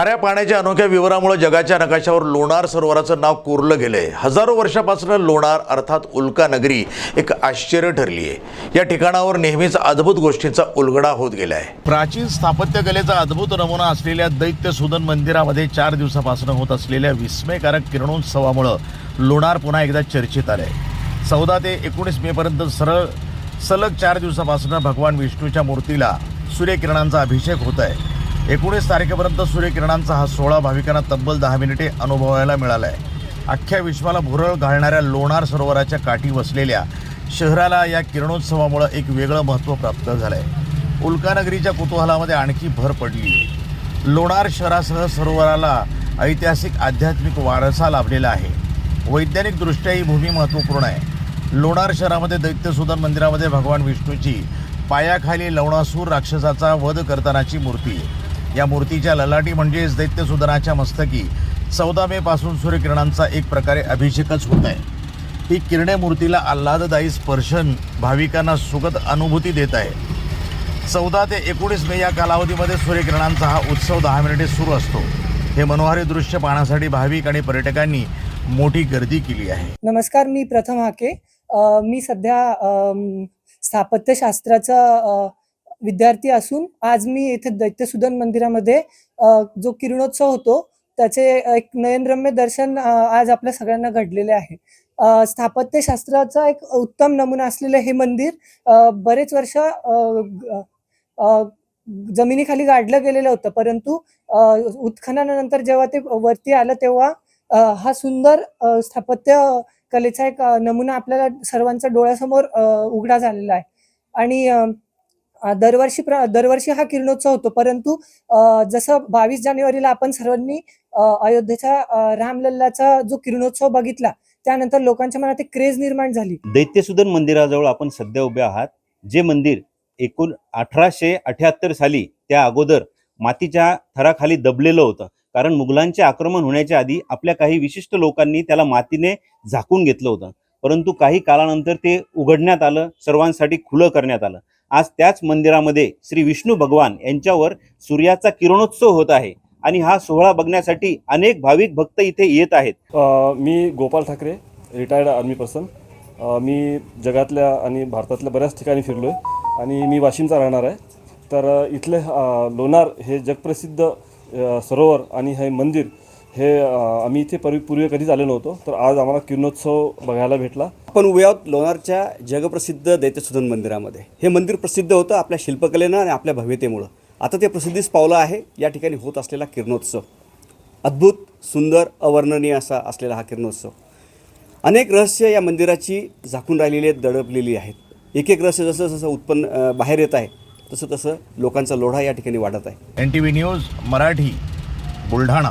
खाऱ्या पाण्याच्या अनोख्या विवरामुळे जगाच्या नकाशावर लोणार सरोवराचं नाव कोरलं गेलंय. हजारो वर्षापासून लोणार अर्थात उल्का नगरी एक आश्चर्य ठरली आहे. या ठिकाणावर नेहमीच अद्भुत गोष्टींचा उलगडा होत गेलाय. प्राचीन स्थापत्यकलेचा अद्भुत नमुना असलेल्या दैत्य सुदन मंदिरामध्ये चार दिवसापासून होत असलेल्या विस्मयकारक किरणोत्सवामुळं लोणार पुन्हा एकदा चर्चेत आलंय. चौदा ते एकोणीस मे पर्यंत सरळ सलग चार दिवसापासून भगवान विष्णूच्या मूर्तीला सूर्यकिरणांचा अभिषेक होत आहे एकोणीस तारखेपर्यंत सूर्यकिरणांचा हा सोहळा भाविकांना तब्बल दहा मिनिटे अनुभवायला मिळाला आहे अख्ख्या विश्वाला भुरळ घालणाऱ्या लोणार सरोवराच्या काठी वसलेल्या शहराला या किरणोत्सवामुळं एक वेगळं महत्त्व प्राप्त झालं आहे उल्कानगरीच्या कुतूहलामध्ये आणखी भर पडली आहे लोणार शहरासह सरोवराला ऐतिहासिक आध्यात्मिक वारसा लाभलेला आहे. वैज्ञानिकदृष्ट्या ही भूमी महत्त्वपूर्ण आहे. लोणार शहरामध्ये दैत्यसुदन मंदिरामध्ये भगवान विष्णूची पायाखाली लवणासूर राक्षसाचा वध करतानाची मूर्ती आहे. या मूर्तीच्या ललाटी म्हणजेच दैत्यसुदनाच्या मस्तकी चौदा मे पासून सूर्यकिरणांचा एक प्रकारे अभिषेकच होत आहे. ही किरणे मूर्तीला आल्हाददायी स्पर्शन भाविकांना सुखद अनुभूती देत आहे. चौदा ते एकोणीस मे या कालावधीमध्ये सूर्यकिरणांचा हा उत्सव दहा मिनिटे सुरू असतो. हे मनोहारी दृश्य पाहण्यासाठी भाविक आणि पर्यटकांनी मोठी गर्दी केली आहे. नमस्कार मी प्रथम हाके. मी सध्या स्थापत्यशास्त्राचा विद्यार्थी असून आज मी इथे दैत्यसुदन मंदिरामध्ये जो किरणोत्सव होतो त्याचे एक नयनरम्य दर्शन आज आपल्या सगळ्यांना घडलेले आहे. स्थापत्यशास्त्राचा एक उत्तम नमुना असलेलं हे मंदिर बरेच वर्ष जमिनीखाली गाडलं गेलेलं होतं. परंतु उत्खननानंतर जेव्हा ते वरती आलं तेव्हा हा सुंदर स्थापत्य कलेचा एक नमुना आपल्याला सर्वांच्या डोळ्यासमोर उघडा झालेला आहे. आणि दरवर्षी प्र दरवर्षी हा किरणोत्सव होतो. परंतु जसं बावीस जानेवारीला आपण सर्वांनी अयोध्येचा रामलल्लाचा जो किरणोत्सव बघितला त्यानंतर लोकांच्या मनात एक क्रेज निर्माण झाली. दैत्यसुदन मंदिराजवळ आपण सध्या उभे आहात जे मंदिर एकूण अठराशे अठ्याहत्तर साली त्या अगोदर मातीच्या थराखाली दबलेलं होतं. कारण मुघलांचे आक्रमण होण्याच्या आधी आपल्या काही विशिष्ट लोकांनी त्याला मातीने झाकून घेतलं होतं. परंतु काही काळानंतर ते उघडण्यात आलं सर्वांसाठी खुलं करण्यात आलं. आज त्याच मंदिरामध्ये श्री विष्णू भगवान यांच्यावर सूर्याचा किरणोत्सव होत आहे आणि हा सोहळा बघण्यासाठी अनेक भाविक भक्त इथे येत आहेत. मी Gopal Thackeray retired army person मी जगातल्या आणि भारतातल्या बऱ्याच ठिकाणी फिरलो आहे आणि मी वाशिमचा राहणार आहे. तर इथले लोणार हे जगप्रसिद्ध सरोवर आणि हे मंदिर हे आम्ही इथे पूर्वी पूर्वी कधीच आलो नव्हतो तर आज आम्हाला किरणोत्सव बघायला भेटला. आपण उभे आहोत लोणारच्या जगप्रसिद्ध दैत्यसुदन मंदिरामध्ये. हे मंदिर प्रसिद्ध होतं आपल्या शिल्पकलेनं आणि आपल्या भव्यतेमुळं. आता ते प्रसिद्धीस पावलं आहे या ठिकाणी होत असलेला किरणोत्सव. अद्भुत सुंदर अवर्णनीय असा असलेला हा किरणोत्सव. अनेक रहस्य या मंदिराची झाकून राहिलेली आहेत दडपलेली आहेत. एक एक रहस्य जसं जसं उत्पन्न बाहेर येत आहे तसं तसं लोकांचा लोढा या ठिकाणी वाढत आहे. N T V news Marathi Buldhana.